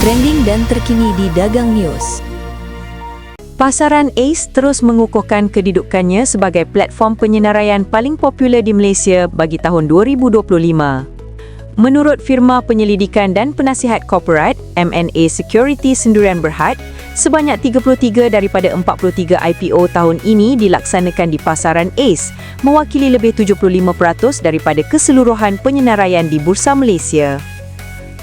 trending dan terkini di Dagang News. Pasaran ACE terus mengukuhkan kedudukannya sebagai platform penyenaraian paling popular di Malaysia bagi tahun 2025. Menurut firma penyelidikan dan penasihat korporat M&A Security Sendirian Berhad, sebanyak 33 daripada 43 IPO tahun ini dilaksanakan di pasaran ACE, mewakili lebih 75% daripada keseluruhan penyenaraian di Bursa Malaysia.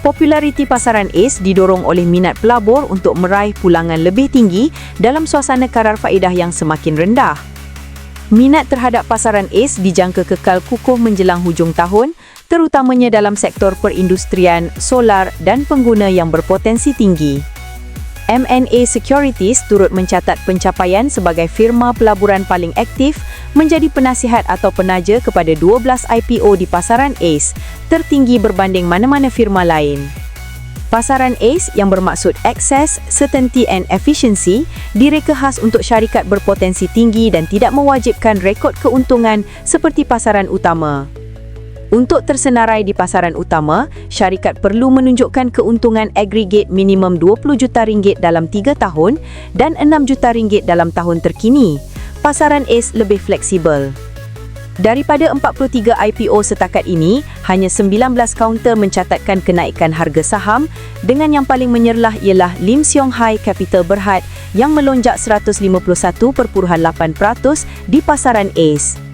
Populariti pasaran ACE didorong oleh minat pelabur untuk meraih pulangan lebih tinggi dalam suasana kadar faedah yang semakin rendah. Minat terhadap pasaran ACE dijangka kekal kukuh menjelang hujung tahun, terutamanya dalam sektor perindustrian, solar dan pengguna yang berpotensi tinggi. M&A Securities turut mencatat pencapaian sebagai firma pelaburan paling aktif menjadi penasihat atau penaja kepada 12 IPO di pasaran ACE, tertinggi berbanding mana-mana firma lain. Pasaran ACE yang bermaksud Access, Certainty and Efficiency direka khas untuk syarikat berpotensi tinggi dan tidak mewajibkan rekod keuntungan seperti pasaran utama. Untuk tersenarai di pasaran utama, syarikat perlu menunjukkan keuntungan agregat minimum 20 juta ringgit dalam 3 tahun dan 6 juta ringgit dalam tahun terkini. Pasaran ACE lebih fleksibel. Daripada 43 IPO setakat ini, hanya 19 kaunter mencatatkan kenaikan harga saham dengan yang paling menyerlah ialah Lim Siong Hai Capital Berhad yang melonjak 151.8% di pasaran ACE.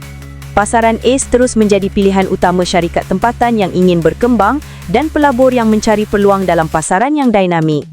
Pasaran ACE terus menjadi pilihan utama syarikat tempatan yang ingin berkembang dan pelabur yang mencari peluang dalam pasaran yang dinamik.